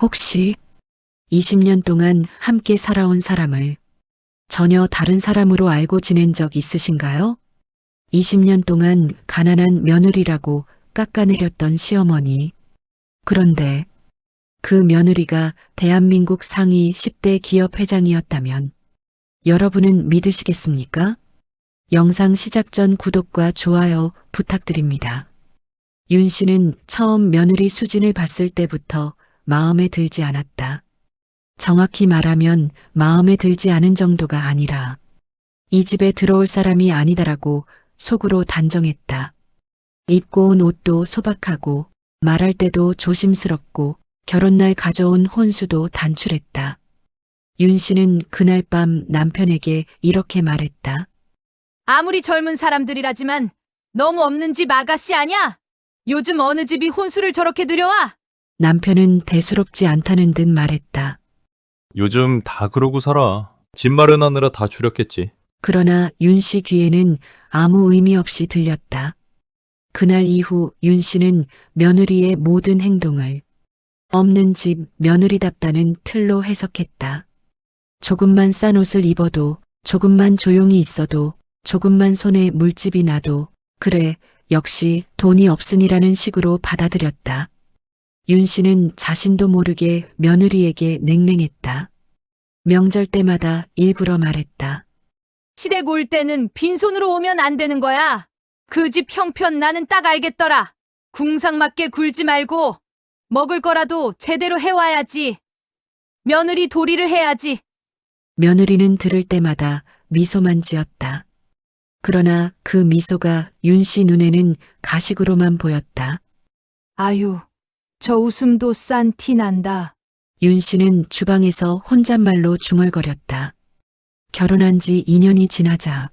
혹시 20년 동안 함께 살아온 사람을 전혀 다른 사람으로 알고 지낸 적 있으신가요? 20년 동안 가난한 며느리라고 깎아내렸던 시어머니. 그런데 그 며느리가 대한민국 상위 10대 기업 회장이었다면 여러분은 믿으시겠습니까? 영상 시작 전 구독과 좋아요 부탁드립니다. 윤 씨는 처음 며느리 수진을 봤을 때부터 마음에 들지 않았다. 정확히 말하면 마음에 들지 않은 정도가 아니라 이 집에 들어올 사람이 아니다라고 속으로 단정했다. 입고 온 옷도 소박하고 말할 때도 조심스럽고 결혼날 가져온 혼수도 단출했다. 윤 씨는 그날 밤 남편에게 이렇게 말했다. 아무리 젊은 사람들이라지만 너무 없는 집 아가씨 아냐? 요즘 어느 집이 혼수를 저렇게 들여와? 남편은 대수롭지 않다는 듯 말했다. 요즘 다 그러고 살아. 집 마련하느라 다 줄였겠지. 그러나 윤 씨 귀에는 아무 의미 없이 들렸다. 그날 이후 윤 씨는 며느리의 모든 행동을 없는 집 며느리답다는 틀로 해석했다. 조금만 싼 옷을 입어도, 조금만 조용히 있어도, 조금만 손에 물집이 나도, 그래, 역시 돈이 없으니라는 식으로 받아들였다. 윤 씨는 자신도 모르게 며느리에게 냉랭했다. 명절 때마다 일부러 말했다. 시댁 올 때는 빈손으로 오면 안 되는 거야. 그 집 형편 나는 딱 알겠더라. 궁상맞게 굴지 말고 먹을 거라도 제대로 해와야지. 며느리 도리를 해야지. 며느리는 들을 때마다 미소만 지었다. 그러나 그 미소가 윤 씨 눈에는 가식으로만 보였다. 아유, 저 웃음도 싼 티 난다. 윤 씨는 주방에서 혼잣말로 중얼거렸다. 결혼한 지 2년이 지나자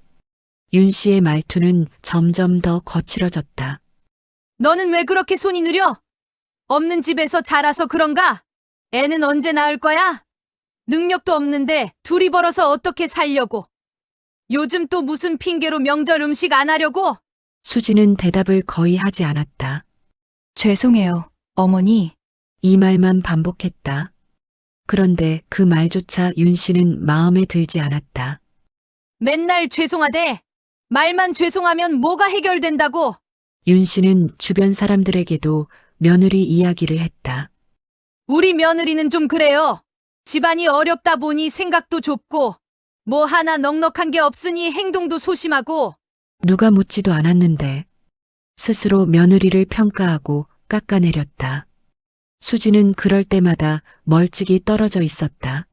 윤 씨의 말투는 점점 더 거칠어졌다. 너는 왜 그렇게 손이 느려? 없는 집에서 자라서 그런가? 애는 언제 낳을 거야? 능력도 없는데 둘이 벌어서 어떻게 살려고? 요즘 또 무슨 핑계로 명절 음식 안 하려고? 수지는 대답을 거의 하지 않았다. 죄송해요, 어머니. 이 말만 반복했다. 그런데 그 말조차 윤 씨는 마음에 들지 않았다. 맨날 죄송하대. 말만 죄송하면 뭐가 해결된다고? 윤 씨는 주변 사람들에게도 며느리 이야기를 했다. 우리 며느리는 좀 그래요. 집안이 어렵다 보니 생각도 좁고, 뭐 하나 넉넉한 게 없으니 행동도 소심하고, 누가 묻지도 않았는데 스스로 며느리를 평가하고 깎아내렸다. 수지는 그럴 때마다 멀찍이 떨어져 있었다.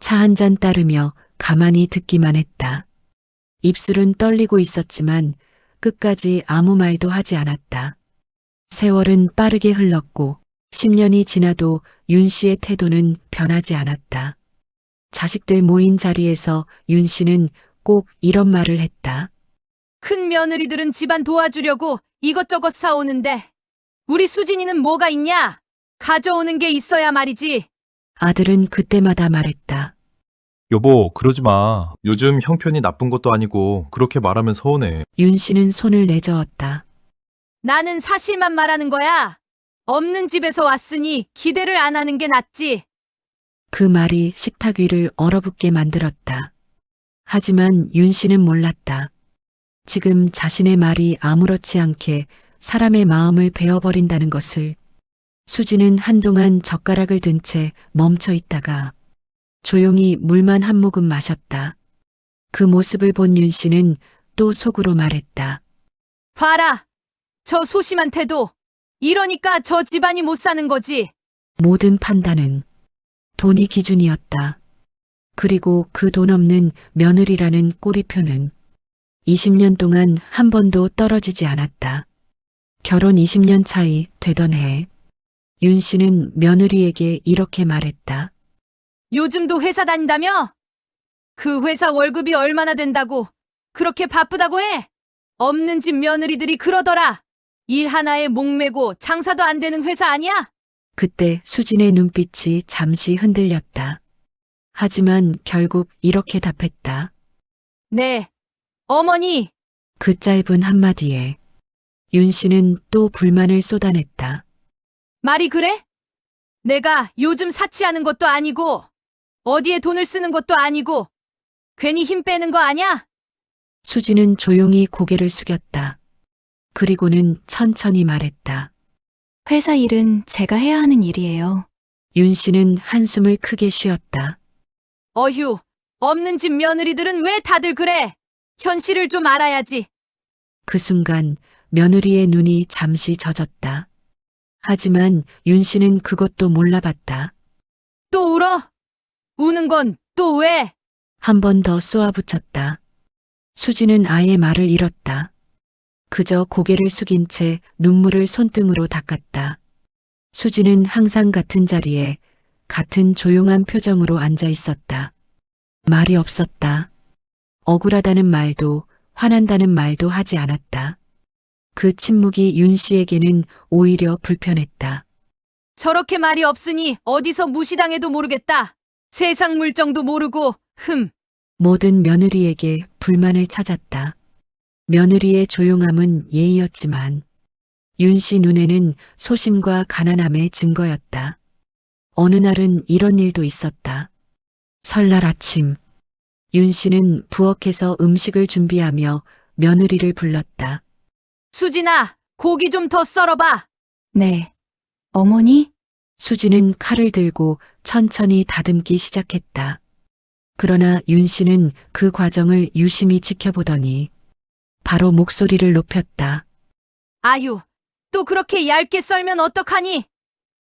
차 한 잔 따르며 가만히 듣기만 했다. 입술은 떨리고 있었지만 끝까지 아무 말도 하지 않았다. 세월은 빠르게 흘렀고 10년이 지나도 윤 씨의 태도는 변하지 않았다. 자식들 모인 자리에서 윤 씨는 꼭 이런 말을 했다. 큰 며느리들은 집안 도와주려고 이것저것 사오는데, 우리 수진이는 뭐가 있냐? 가져오는 게 있어야 말이지. 아들은 그때마다 말했다. 여보, 그러지 마. 요즘 형편이 나쁜 것도 아니고 그렇게 말하면 서운해. 윤 씨는 손을 내저었다. 나는 사실만 말하는 거야. 없는 집에서 왔으니 기대를 안 하는 게 낫지. 그 말이 식탁 위를 얼어붙게 만들었다. 하지만 윤 씨는 몰랐다. 지금 자신의 말이 아무렇지 않게 사람의 마음을 베어버린다는 것을 수지는 한동안 젓가락을 든 채 멈춰 있다가 조용히 물만 한 모금 마셨다. 그 모습을 본 윤 씨는 또 속으로 말했다. 봐라. 저 소심한 태도. 이러니까 저 집안이 못 사는 거지. 모든 판단은 돈이 기준이었다. 그리고 그 돈 없는 며느리라는 꼬리표는 20년 동안 한 번도 떨어지지 않았다. 결혼 20년 차이 되던 해, 윤 씨는 며느리에게 이렇게 말했다. 요즘도 회사 다닌다며? 그 회사 월급이 얼마나 된다고? 그렇게 바쁘다고 해? 없는 집 며느리들이 그러더라. 일 하나에 목매고 장사도 안 되는 회사 아니야? 그때 수진의 눈빛이 잠시 흔들렸다. 하지만 결국 이렇게 답했다. 네. 어머니, 그 짧은 한마디에 윤 씨는 또 불만을 쏟아냈다. 말이 그래? 내가 요즘 사치하는 것도 아니고, 어디에 돈을 쓰는 것도 아니고, 괜히 힘 빼는 거 아냐? 수지는 조용히 고개를 숙였다. 그리고는 천천히 말했다. 회사 일은 제가 해야 하는 일이에요. 윤 씨는 한숨을 크게 쉬었다. 어휴, 없는 집 며느리들은 왜 다들 그래? 현실을 좀 알아야지. 그 순간 며느리의 눈이 잠시 젖었다. 하지만 윤 씨는 그것도 몰라봤다. 또 울어? 우는 건 또 왜? 한 번 더 쏘아붙였다. 수지는 아예 말을 잃었다. 그저 고개를 숙인 채 눈물을 손등으로 닦았다. 수지는 항상 같은 자리에 같은 조용한 표정으로 앉아 있었다. 말이 없었다. 억울하다는 말도 화난다는 말도 하지 않았다. 그 침묵이 윤 씨에게는 오히려 불편했다. 저렇게 말이 없으니 어디서 무시당해도 모르겠다. 세상 물정도 모르고, 흠. 모든 며느리에게 불만을 찾았다. 며느리의 조용함은 예의였지만 윤 씨 눈에는 소심과 가난함의 증거였다. 어느 날은 이런 일도 있었다. 설날 아침 윤 씨는 부엌에서 음식을 준비하며 며느리를 불렀다. 수진아, 고기 좀 더 썰어봐. 네. 어머니? 수지는 칼을 들고 천천히 다듬기 시작했다. 그러나 윤 씨는 그 과정을 유심히 지켜보더니 바로 목소리를 높였다. 아유, 또 그렇게 얇게 썰면 어떡하니?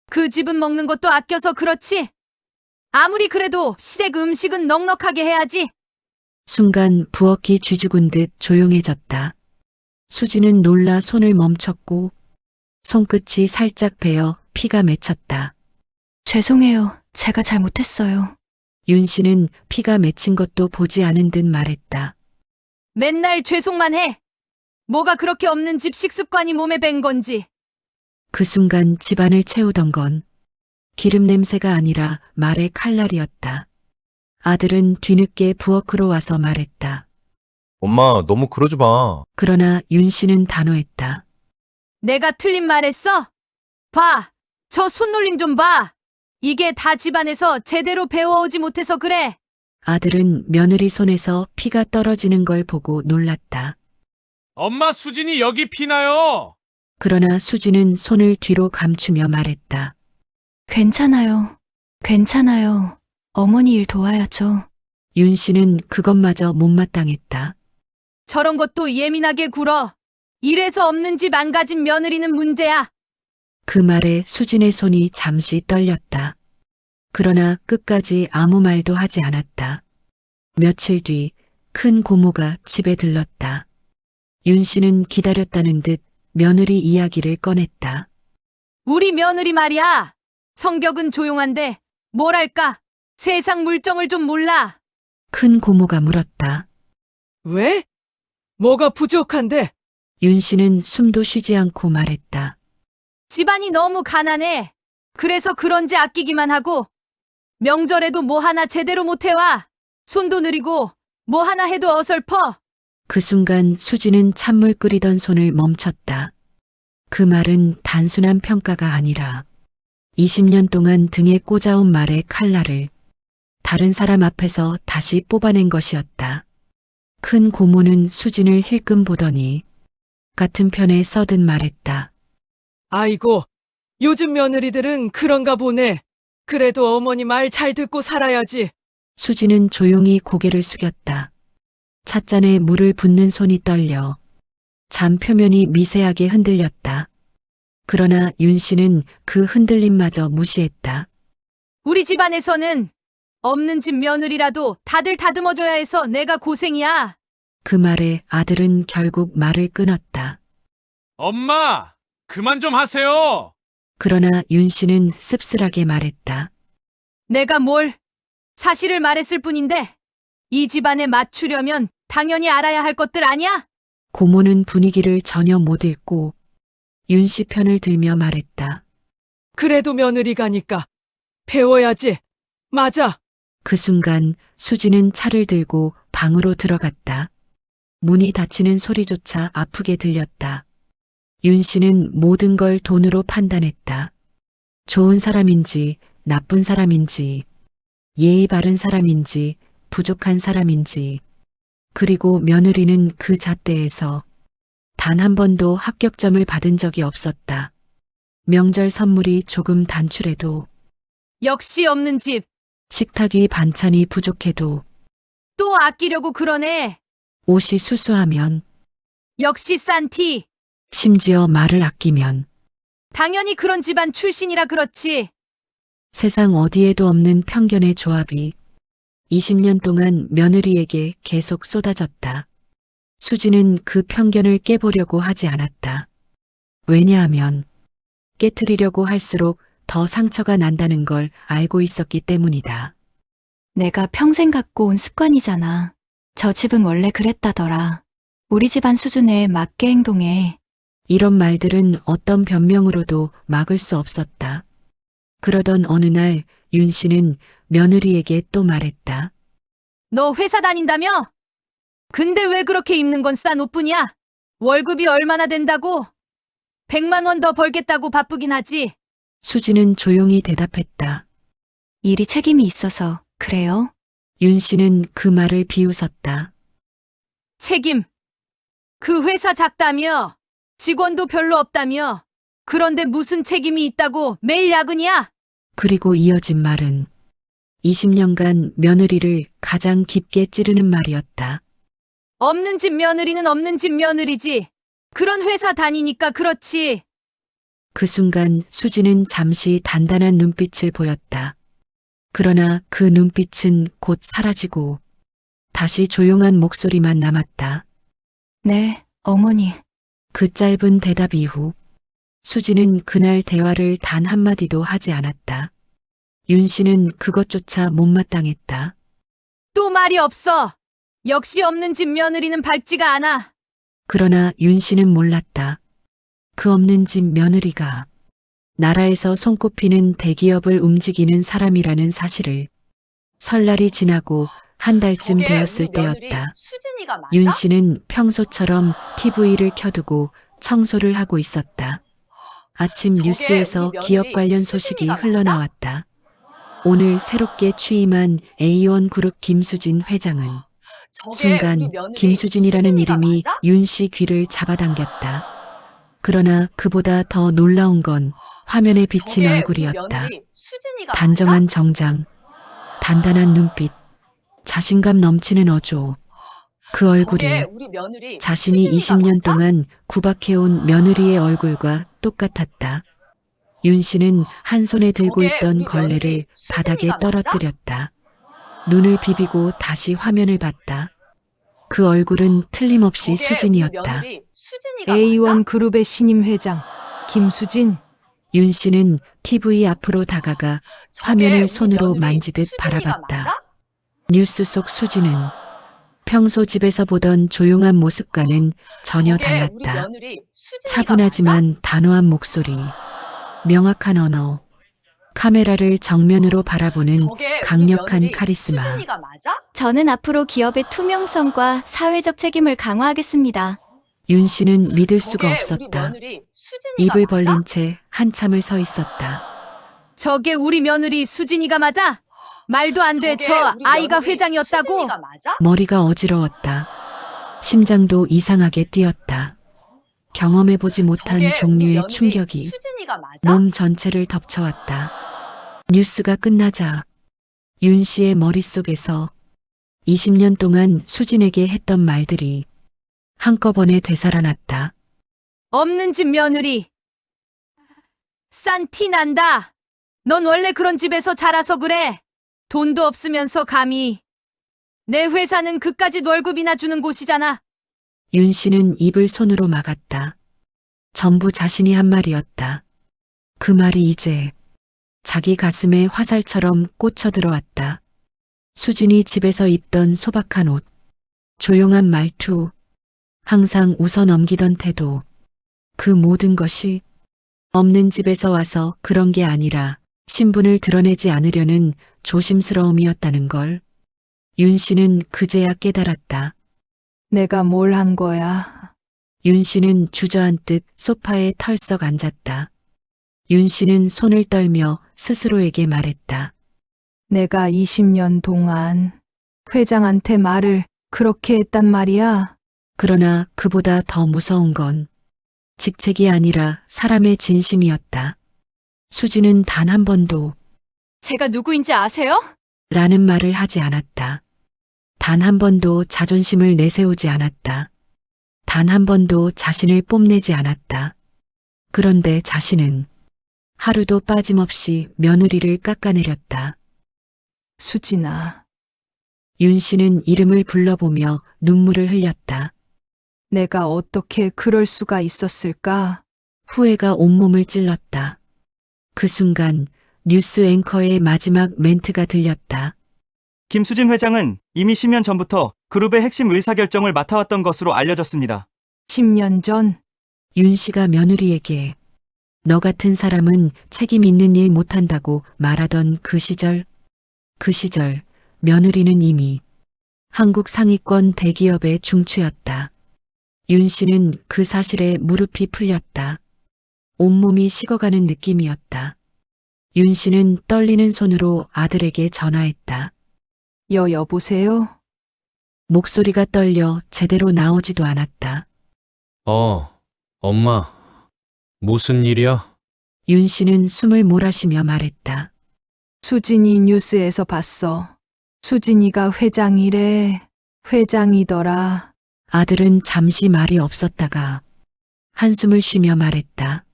그 집은 먹는 것도 아껴서 그렇지. 아무리 그래도 시댁 음식은 넉넉하게 해야지. 순간 부엌이 쥐죽은 듯 조용해졌다. 수지는 놀라 손을 멈췄고 손끝이 살짝 베어 피가 맺혔다. 죄송해요. 제가 잘못했어요. 윤 씨는 피가 맺힌 것도 보지 않은 듯 말했다. 맨날 죄송만 해. 뭐가 그렇게 없는 집 식습관이 몸에 밴 건지. 그 순간 집안을 채우던 건 기름 냄새가 아니라 말의 칼날이었다. 아들은 뒤늦게 부엌으로 와서 말했다. 엄마, 너무 그러지 마. 그러나 윤 씨는 단호했다. 내가 틀린 말 했어? 봐. 저 손놀림 좀 봐. 이게 다 집안에서 제대로 배워오지 못해서 그래. 아들은 며느리 손에서 피가 떨어지는 걸 보고 놀랐다. 엄마 수진이 여기 피나요? 그러나 수지는 손을 뒤로 감추며 말했다. 괜찮아요. 괜찮아요. 어머니 일 도와야죠. 윤 씨는 그것마저 못마땅했다. 저런 것도 예민하게 굴어. 이래서 없는 집안 가진 며느리는 문제야. 그 말에 수진의 손이 잠시 떨렸다. 그러나 끝까지 아무 말도 하지 않았다. 며칠 뒤 큰 고모가 집에 들렀다. 윤 씨는 기다렸다는 듯 며느리 이야기를 꺼냈다. 우리 며느리 말이야. 성격은 조용한데 뭐랄까 세상 물정을 좀 몰라. 큰 고모가 물었다. 왜? 뭐가 부족한데? 윤 씨는 숨도 쉬지 않고 말했다. 집안이 너무 가난해. 그래서 그런지 아끼기만 하고 명절에도 뭐 하나 제대로 못 해와. 손도 느리고 뭐 하나 해도 어설퍼. 그 순간 수지는 찬물 끓이던 손을 멈췄다. 그 말은 단순한 평가가 아니라 20년 동안 등에 꽂아온 말의 칼날을 다른 사람 앞에서 다시 뽑아낸 것이었다. 큰 고모는 수진을 힐끔 보더니 같은 편에 써든 말했다. 아이고, 요즘 며느리들은 그런가 보네. 그래도 어머니 말 잘 듣고 살아야지. 수지는 조용히 고개를 숙였다. 찻잔에 물을 붓는 손이 떨려 잔 표면이 미세하게 흔들렸다. 그러나 윤 씨는 그 흔들림마저 무시했다. 우리 집안에서는 없는 집 며느리라도 다들 다듬어줘야 해서 내가 고생이야. 그 말에 아들은 결국 말을 끊었다. 엄마, 그만 좀 하세요. 그러나 윤 씨는 씁쓸하게 말했다. 내가 뭘 사실을 말했을 뿐인데 이 집안에 맞추려면 당연히 알아야 할 것들 아니야? 고모는 분위기를 전혀 못 읽고 윤 씨 편을 들며 말했다. 그래도 며느리가니까. 배워야지. 맞아. 그 순간 수지는 차를 들고 방으로 들어갔다. 문이 닫히는 소리조차 아프게 들렸다. 윤 씨는 모든 걸 돈으로 판단했다. 좋은 사람인지 나쁜 사람인지 예의 바른 사람인지 부족한 사람인지 그리고 며느리는 그 잣대에서 단 한 번도 합격점을 받은 적이 없었다. 명절 선물이 조금 단출해도 역시 없는 집. 식탁 위 반찬이 부족해도 또 아끼려고 그러네. 옷이 수수하면 역시 싼 티. 심지어 말을 아끼면 당연히 그런 집안 출신이라 그렇지. 세상 어디에도 없는 편견의 조합이 20년 동안 며느리에게 계속 쏟아졌다. 수지는 그 편견을 깨보려고 하지 않았다. 왜냐하면 깨트리려고 할수록 더 상처가 난다는 걸 알고 있었기 때문이다. 내가 평생 갖고 온 습관이잖아. 저 집은 원래 그랬다더라. 우리 집안 수준에 맞게 행동해. 이런 말들은 어떤 변명으로도 막을 수 없었다. 그러던 어느 날 윤 씨는 며느리에게 또 말했다. 너 회사 다닌다며? 근데 왜 그렇게 입는 건 싼 옷뿐이야? 월급이 얼마나 된다고? 100만 원 더 벌겠다고 바쁘긴 하지. 수지는 조용히 대답했다. 일이 책임이 있어서 그래요? 윤 씨는 그 말을 비웃었다. 책임. 그 회사 작다며? 직원도 별로 없다며? 그런데 무슨 책임이 있다고 매일 야근이야? 그리고 이어진 말은 20년간 며느리를 가장 깊게 찌르는 말이었다. 없는 집 며느리는 없는 집 며느리지. 그런 회사 다니니까 그렇지. 그 순간 수지는 잠시 단단한 눈빛을 보였다. 그러나 그 눈빛은 곧 사라지고 다시 조용한 목소리만 남았다. 네, 어머니. 그 짧은 대답 이후 수지는 그날 대화를 단 한마디도 하지 않았다. 윤 씨는 그것조차 못마땅했다. 또 말이 없어. 역시 없는 집 며느리는 밝지가 않아. 그러나 윤 씨는 몰랐다. 그 없는 집 며느리가 나라에서 손꼽히는 대기업을 움직이는 사람이라는 사실을 설날이 지나고 한 달쯤 저게 되었을 우리 며느리 때였다. 수진이가 맞아? 윤 씨는 평소처럼 TV를 켜두고 청소를 하고 있었다. 아침 저게 뉴스에서 우리 며느리 기업 관련 소식이 수진이가 맞아? 흘러나왔다. 오늘 새롭게 취임한 A1 그룹 김수진 회장은 저게 순간 며느리 김수진이라는 수진이가 이름이 맞아? 윤 씨 귀를 잡아당겼다. 그러나 그보다 더 놀라운 건 화면에 비친 저게 우리 얼굴이었다. 며느리 수진이가 단정한? 정장, 단단한 눈빛, 자신감 넘치는 어조. 그 얼굴이 저게 우리 며느리 자신이 수진이가 20년 맞아? 동안 구박해온 며느리의 얼굴과 똑같았다. 윤 씨는 한 손에 들고 저게 있던 걸레를 며느리 바닥에 수진이가 맞아? 떨어뜨렸다. 눈을 비비고 다시 화면을 봤다. 그 얼굴은 틀림없이 우리 수진이었다. 며느리 수진이가 A1 맞아? 그룹의 신임 회장 김수진. 윤 씨는 TV 앞으로 다가가 저게 화면을 우리 손으로 며느리 만지듯 수진이가 바라봤다. 맞아? 뉴스 속 수지는 평소 집에서 보던 조용한 모습과는 전혀 저게 우리 달랐다. 며느리 수진이가 차분하지만 단호한 목소리, 명확한 언어, 카메라를 정면으로 바라보는? 저게 우리 강력한 며느리 카리스마. 수진이가 맞아? 저는 앞으로 기업의 투명성과 사회적 책임을 강화하겠습니다. 윤 씨는 믿을 수가 저게 우리 없었다. 며느리 수진이가 입을 맞아? 벌린 채 한참을 서 있었다. 저게 우리 며느리 수진이가 맞아? 말도 안 돼. 저게 저 우리 아이가 며느리 회장이었다고? 수진이가 맞아? 머리가 어지러웠다. 심장도 이상하게 뛰었다. 경험해보지 못한 저게 종류의 충격이 수진이가 맞아? 몸 전체를 덮쳐왔다. 뉴스가 끝나자 윤 씨의 머릿속에서 20년 동안 수진에게 했던 말들이 한꺼번에 되살아났다. 없는 집 며느리. 싼 티 난다. 넌 원래 그런 집에서 자라서 그래. 돈도 없으면서 감히. 내 회사는 그까짓 월급이나 주는 곳이잖아. 윤 씨는 입을 손으로 막았다. 전부 자신이 한 말이었다. 그 말이 이제 자기 가슴에 화살처럼 꽂혀 들어왔다. 수진이 집에서 입던 소박한 옷, 조용한 말투, 항상 웃어 넘기던 태도, 그 모든 것이 없는 집에서 와서 그런 게 아니라 신분을 드러내지 않으려는 조심스러움이었다는 걸 윤 씨는 그제야 깨달았다. 내가 뭘 한 거야? 윤 씨는 주저앉듯 소파에 털썩 앉았다. 윤 씨는 손을 떨며 스스로에게 말했다. 내가 20년 동안 회장한테 말을 그렇게 했단 말이야. 그러나 그보다 더 무서운 건 직책이 아니라 사람의 진심이었다. 수지는 단 한 번도 제가 누구인지 아세요? 라는 말을 하지 않았다. 단 한 번도 자존심을 내세우지 않았다. 단 한 번도 자신을 뽐내지 않았다. 그런데 자신은 하루도 빠짐없이 며느리를 깎아내렸다. 수진아, 윤 씨는 이름을 불러보며 눈물을 흘렸다. 내가 어떻게 그럴 수가 있었을까? 후회가 온몸을 찔렀다. 그 순간 뉴스 앵커의 마지막 멘트가 들렸다. 김수진 회장은 이미 10년 전부터 그룹의 핵심 의사결정을 맡아왔던 것으로 알려졌습니다. 10년 전 윤 씨가 며느리에게 너 같은 사람은 책임 있는 일 못한다고 말하던 그 시절, 그 시절 며느리는 이미 한국 상위권 대기업의 중추였다. 윤 씨는 그 사실에 무릎이 풀렸다. 온몸이 식어가는 느낌이었다. 윤 씨는 떨리는 손으로 아들에게 전화했다. 여 여보세요? 목소리가 떨려 제대로 나오지도 않았다. 어, 엄마. 무슨 일이야? 윤 씨는 숨을 몰아쉬며 말했다. 수진이 뉴스에서 봤어. 수진이가 회장이래. 회장이더라. 아들은 잠시 말이 없었다가 한숨을 쉬며 말했다.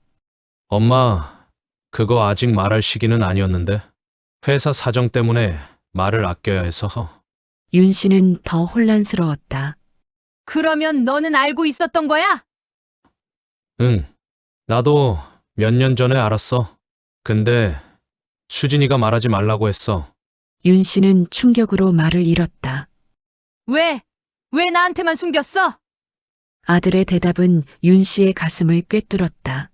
엄마, 그거 아직 말할 시기는 아니었는데. 회사 사정 때문에 말을 아껴야 해서. 윤 씨는 더 혼란스러웠다. 그러면 너는 알고 있었던 거야? 응. 나도 몇 년 전에 알았어. 근데 수진이가 말하지 말라고 했어. 윤 씨는 충격으로 말을 잃었다. 왜? 왜 나한테만 숨겼어? 아들의 대답은 윤 씨의 가슴을 꿰뚫었다.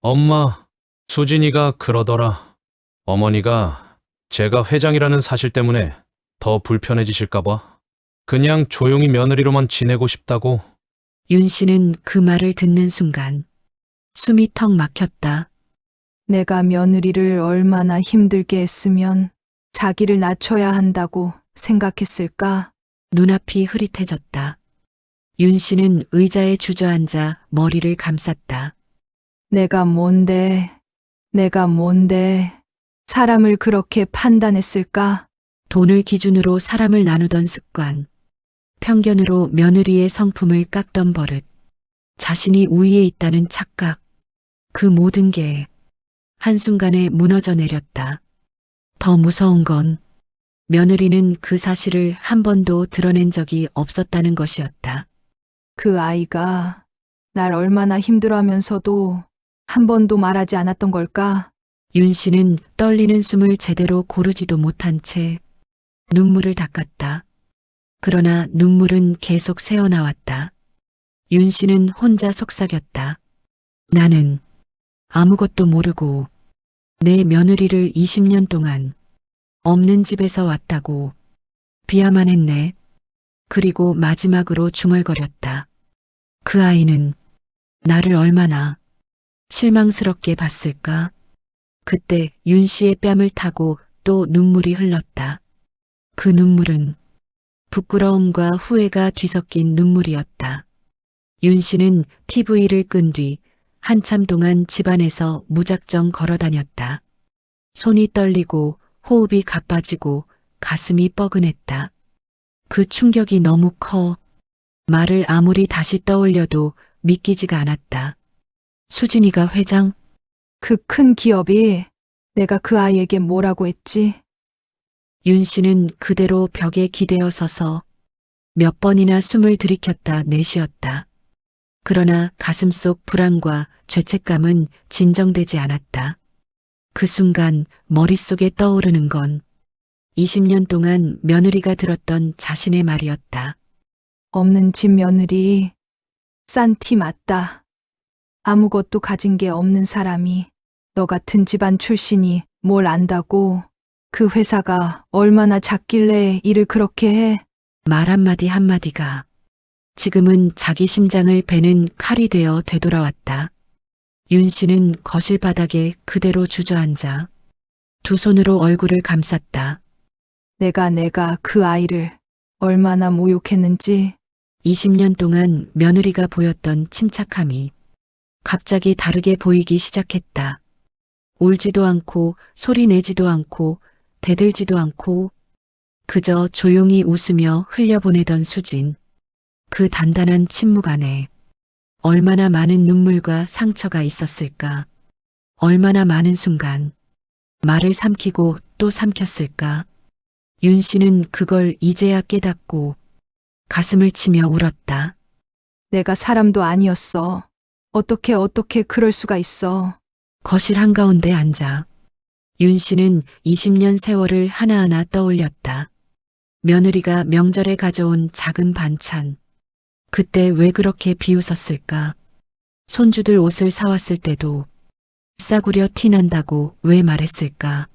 엄마, 수진이가 그러더라. 어머니가 제가 회장이라는 사실 때문에 더 불편해지실까봐. 그냥 조용히 며느리로만 지내고 싶다고. 윤 씨는 그 말을 듣는 순간 숨이 턱 막혔다. 내가 며느리를 얼마나 힘들게 했으면 자기를 낮춰야 한다고 생각했을까? 눈앞이 흐릿해졌다. 윤 씨는 의자에 주저앉아 머리를 감쌌다. 내가 뭔데, 내가 뭔데, 사람을 그렇게 판단했을까? 돈을 기준으로 사람을 나누던 습관, 편견으로 며느리의 성품을 깎던 버릇, 자신이 우위에 있다는 착각, 그 모든 게 한순간에 무너져 내렸다. 더 무서운 건 며느리는 그 사실을 한 번도 드러낸 적이 없었다는 것이었다. 그 아이가 날 얼마나 힘들어하면서도 한 번도 말하지 않았던 걸까? 윤 씨는 떨리는 숨을 제대로 고르지도 못한 채 눈물을 닦았다. 그러나 눈물은 계속 새어나왔다. 윤 씨는 혼자 속삭였다. 나는 아무것도 모르고 내 며느리를 20년 동안 없는 집에서 왔다고 비하만 했네. 그리고 마지막으로 중얼거렸다. 그 아이는 나를 얼마나 실망스럽게 봤을까? 그때 윤 씨의 뺨을 타고 또 눈물이 흘렀다. 그 눈물은 부끄러움과 후회가 뒤섞인 눈물이었다. 윤 씨는 TV를 끈 뒤 한참 동안 집안에서 무작정 걸어 다녔다. 손이 떨리고 호흡이 가빠지고 가슴이 뻐근했다. 그 충격이 너무 커 말을 아무리 다시 떠올려도 믿기지가 않았다. 수진이가 회장? 그 큰 기업이 내가 그 아이에게 뭐라고 했지? 윤 씨는 그대로 벽에 기대어 서서 몇 번이나 숨을 들이켰다 내쉬었다. 그러나 가슴 속 불안과 죄책감은 진정되지 않았다. 그 순간 머릿속에 떠오르는 건 20년 동안 며느리가 들었던 자신의 말이었다. 없는 집 며느리 싼 티 맞다. 아무것도 가진 게 없는 사람이 너 같은 집안 출신이 뭘 안다고 그 회사가 얼마나 작길래 일을 그렇게 해? 말 한마디 한마디가 지금은 자기 심장을 베는 칼이 되어 되돌아왔다. 윤 씨는 거실 바닥에 그대로 주저앉아 두 손으로 얼굴을 감쌌다. 내가 내가 그 아이를 얼마나 모욕했는지 20년 동안 며느리가 보였던 침착함이 갑자기 다르게 보이기 시작했다. 울지도 않고 소리 내지도 않고 대들지도 않고 그저 조용히 웃으며 흘려보내던 수진. 그 단단한 침묵 안에 얼마나 많은 눈물과 상처가 있었을까. 얼마나 많은 순간 말을 삼키고 또 삼켰을까. 윤 씨는 그걸 이제야 깨닫고 가슴을 치며 울었다. 내가 사람도 아니었어. 어떻게 어떻게 그럴 수가 있어. 거실 한가운데 앉아 윤 씨는 20년 세월을 하나하나 떠올렸다. 며느리가 명절에 가져온 작은 반찬. 그때 왜 그렇게 비웃었을까? 손주들 옷을 사왔을 때도 싸구려 티 난다고 왜 말했을까?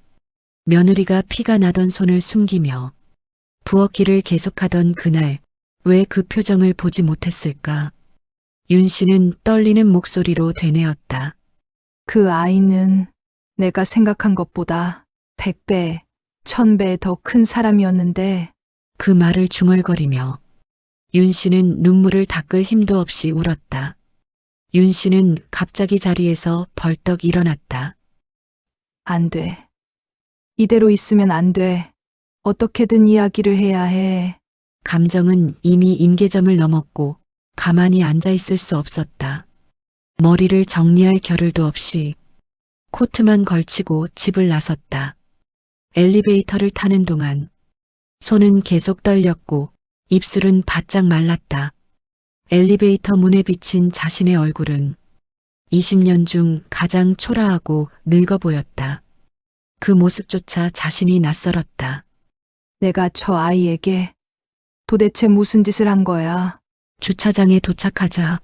며느리가 피가 나던 손을 숨기며 부엌일을 계속하던 그날 왜 그 표정을 보지 못했을까? 윤 씨는 떨리는 목소리로 되뇌었다. 그 아이는 내가 생각한 것보다 백배, 천배 더 큰 사람이었는데 그 말을 중얼거리며 윤 씨는 눈물을 닦을 힘도 없이 울었다. 윤 씨는 갑자기 자리에서 벌떡 일어났다. 안 돼. 이대로 있으면 안 돼. 어떻게든 이야기를 해야 해. 감정은 이미 임계점을 넘었고 가만히 앉아 있을 수 없었다. 머리를 정리할 겨를도 없이 코트만 걸치고 집을 나섰다. 엘리베이터를 타는 동안 손은 계속 떨렸고 입술은 바짝 말랐다. 엘리베이터 문에 비친 자신의 얼굴은 20년 중 가장 초라하고 늙어 보였다. 그 모습조차 자신이 낯설었다. 내가 저 아이에게 도대체 무슨 짓을 한 거야? 주차장에 도착하자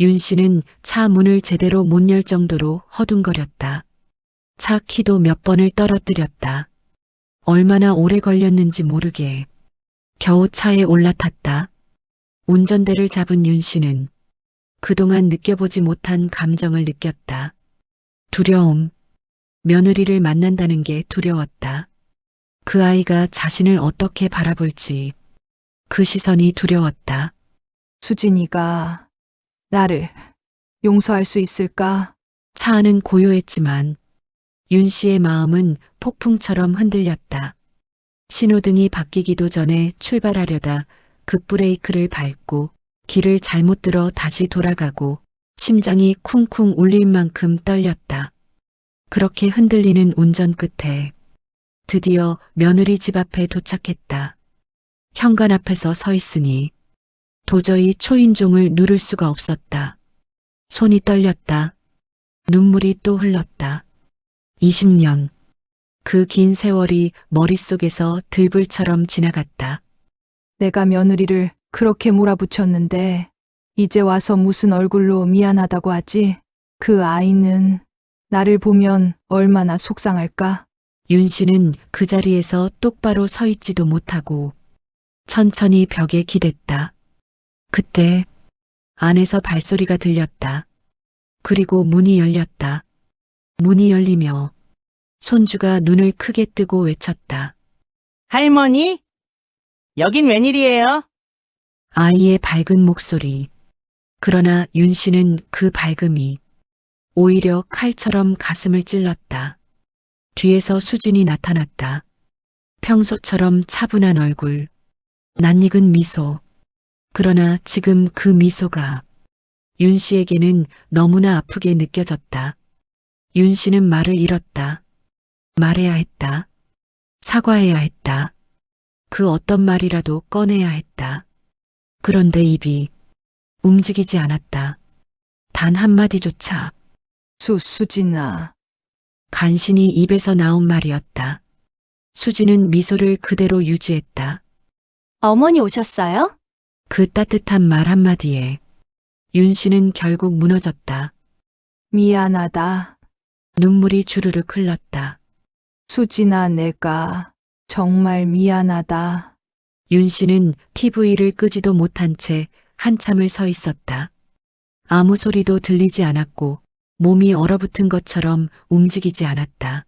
윤 씨는 차 문을 제대로 못 열 정도로 허둥거렸다. 차 키도 몇 번을 떨어뜨렸다. 얼마나 오래 걸렸는지 모르게 겨우 차에 올라탔다. 운전대를 잡은 윤 씨는 그동안 느껴보지 못한 감정을 느꼈다. 두려움. 며느리를 만난다는 게 두려웠다. 그 아이가 자신을 어떻게 바라볼지 그 시선이 두려웠다. 수진이가 나를 용서할 수 있을까? 차 안은 고요했지만 윤 씨의 마음은 폭풍처럼 흔들렸다. 신호등이 바뀌기도 전에 출발하려다 급브레이크를 밟고 길을 잘못 들어 다시 돌아가고 심장이 쿵쿵 울릴 만큼 떨렸다. 그렇게 흔들리는 운전 끝에 드디어 며느리 집 앞에 도착했다. 현관 앞에서 서 있으니 도저히 초인종을 누를 수가 없었다. 손이 떨렸다. 눈물이 또 흘렀다. 20년. 그 긴 세월이 머릿속에서 들불처럼 지나갔다. 내가 며느리를 그렇게 몰아붙였는데 이제 와서 무슨 얼굴로 미안하다고 하지? 그 아이는 나를 보면 얼마나 속상할까? 윤 씨는 그 자리에서 똑바로 서 있지도 못하고 천천히 벽에 기댔다. 그때 안에서 발소리가 들렸다. 그리고 문이 열렸다. 문이 열리며 손주가 눈을 크게 뜨고 외쳤다. 할머니? 여긴 웬일이에요? 아이의 밝은 목소리. 그러나 윤 씨는 그 밝음이 오히려 칼처럼 가슴을 찔렀다. 뒤에서 수진이 나타났다. 평소처럼 차분한 얼굴, 낯익은 미소. 그러나 지금 그 미소가 윤 씨에게는 너무나 아프게 느껴졌다. 윤 씨는 말을 잃었다. 말해야 했다. 사과해야 했다. 그 어떤 말이라도 꺼내야 했다. 그런데 입이 움직이지 않았다. 단 한마디조차 수, 수진아. 간신히 입에서 나온 말이었다. 수지는 미소를 그대로 유지했다. 어머니 오셨어요? 그 따뜻한 말 한마디에 윤 씨는 결국 무너졌다. 미안하다. 눈물이 주르륵 흘렀다. 수진아, 내가 정말 미안하다. 윤 씨는 TV를 끄지도 못한 채 한참을 서 있었다. 아무 소리도 들리지 않았고 몸이 얼어붙은 것처럼 움직이지 않았다.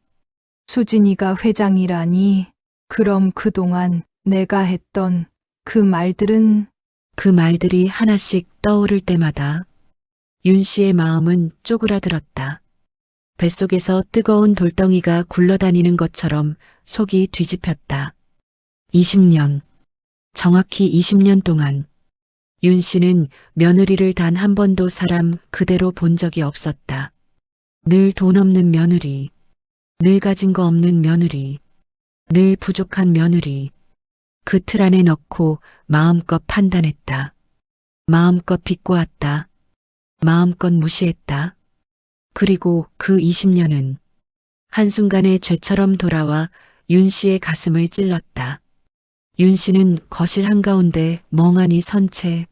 수진이가 회장이라니. 그럼 그동안 내가 했던 그 말들은 그 말들이 하나씩 떠오를 때마다 윤 씨의 마음은 쪼그라들었다. 뱃속에서 뜨거운 돌덩이가 굴러다니는 것처럼 속이 뒤집혔다. 20년, 정확히 20년 동안 윤 씨는 며느리를 단 한 번도 사람 그대로 본 적이 없었다. 늘 돈 없는 며느리, 늘 가진 거 없는 며느리, 늘 부족한 며느리. 그 틀 안에 넣고 마음껏 판단했다. 마음껏 비꼬았다. 마음껏 무시했다. 그리고 그 20년은 한순간에 죄처럼 돌아와 윤 씨의 가슴을 찔렀다. 윤 씨는 거실 한가운데 멍하니 선 채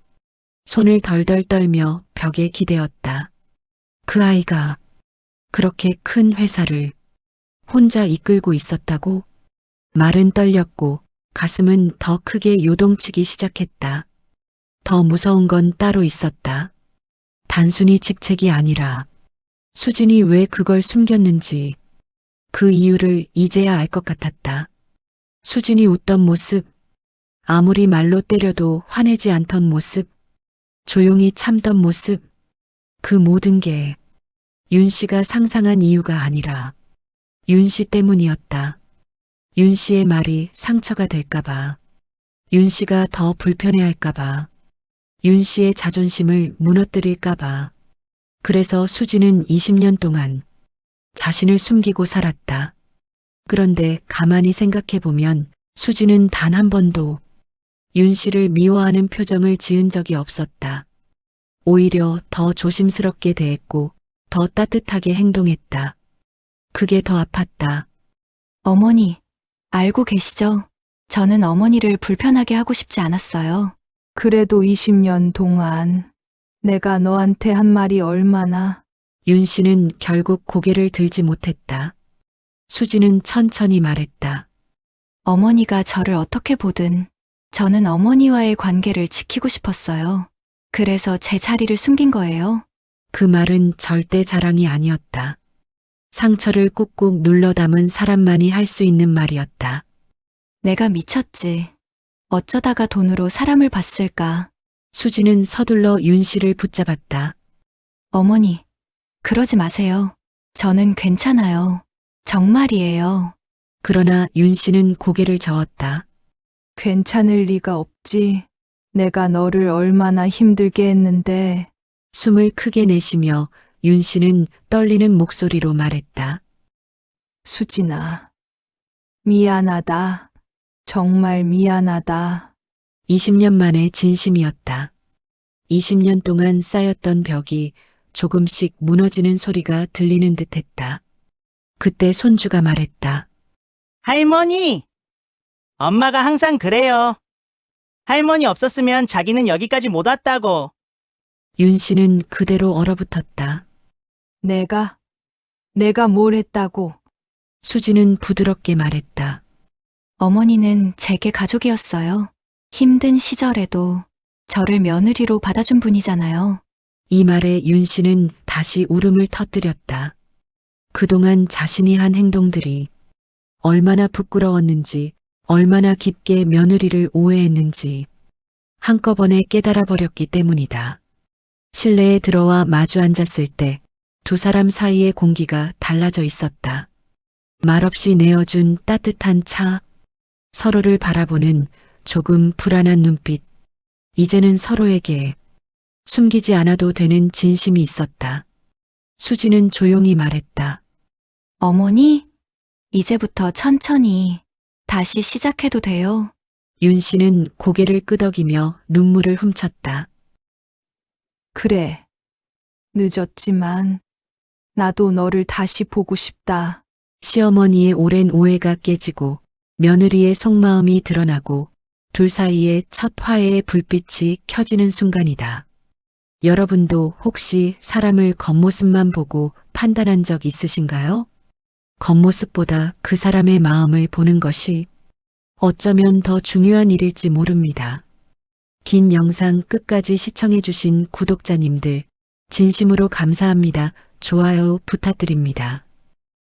손을 덜덜 떨며 벽에 기대었다. 그 아이가 그렇게 큰 회사를 혼자 이끌고 있었다고? 말은 떨렸고 가슴은 더 크게 요동치기 시작했다. 더 무서운 건 따로 있었다. 단순히 직책이 아니라 수진이 왜 그걸 숨겼는지 그 이유를 이제야 알 것 같았다. 수진이 웃던 모습, 아무리 말로 때려도 화내지 않던 모습, 조용히 참던 모습, 그 모든 게 윤 씨가 상상한 이유가 아니라 윤 씨 때문이었다. 윤 씨의 말이 상처가 될까봐, 윤 씨가 더 불편해할까봐, 윤 씨의 자존심을 무너뜨릴까봐. 그래서 수지는 20년 동안 자신을 숨기고 살았다. 그런데 가만히 생각해보면 수지는 단 한 번도 윤 씨를 미워하는 표정을 지은 적이 없었다. 오히려 더 조심스럽게 대했고 더 따뜻하게 행동했다. 그게 더 아팠다. 어머니, 알고 계시죠? 저는 어머니를 불편하게 하고 싶지 않았어요. 그래도 20년 동안 내가 너한테 한 말이 얼마나 윤 씨는 결국 고개를 들지 못했다. 수지는 천천히 말했다. 어머니가 저를 어떻게 보든 저는 어머니와의 관계를 지키고 싶었어요. 그래서 제 자리를 숨긴 거예요. 그 말은 절대 자랑이 아니었다. 상처를 꾹꾹 눌러 담은 사람만이 할 수 있는 말이었다. 내가 미쳤지. 어쩌다가 돈으로 사람을 봤을까. 수지는 서둘러 윤 씨를 붙잡았다. 어머니, 그러지 마세요. 저는 괜찮아요. 정말이에요. 그러나 윤 씨는 고개를 저었다. 괜찮을 리가 없지. 내가 너를 얼마나 힘들게 했는데 숨을 크게 내쉬며 윤 씨는 떨리는 목소리로 말했다. 수진아. 미안하다. 정말 미안하다. 20년 만에 진심이었다. 20년 동안 쌓였던 벽이 조금씩 무너지는 소리가 들리는 듯 했다. 그때 손주가 말했다. 할머니! 엄마가 항상 그래요. 할머니 없었으면 자기는 여기까지 못 왔다고. 윤 씨는 그대로 얼어붙었다. 내가 내가 뭘 했다고. 수지는 부드럽게 말했다. 어머니는 제게 가족이었어요. 힘든 시절에도 저를 며느리로 받아준 분이잖아요. 이 말에 윤 씨는 다시 울음을 터뜨렸다. 그동안 자신이 한 행동들이 얼마나 부끄러웠는지, 얼마나 깊게 며느리를 오해했는지 한꺼번에 깨달아 버렸기 때문이다. 실내에 들어와 마주 앉았을 때 두 사람 사이의 공기가 달라져 있었다. 말없이 내어준 따뜻한 차, 서로를 바라보는 조금 불안한 눈빛, 이제는 서로에게 숨기지 않아도 되는 진심이 있었다. 수지는 조용히 말했다. 어머니, 이제부터 천천히 다시 시작해도 돼요. 윤 씨는 고개를 끄덕이며 눈물을 훔쳤다. 그래. 늦었지만 나도 너를 다시 보고 싶다. 시어머니의 오랜 오해가 깨지고 며느리의 속마음이 드러나고 둘 사이에 첫 화해의 불빛이 켜지는 순간이다. 여러분도 혹시 사람을 겉모습만 보고 판단한 적 있으신가요? 겉모습보다 그 사람의 마음을 보는 것이 어쩌면 더 중요한 일일지 모릅니다. 긴 영상 끝까지 시청해주신 구독자님들, 진심으로 감사합니다. 좋아요 부탁드립니다.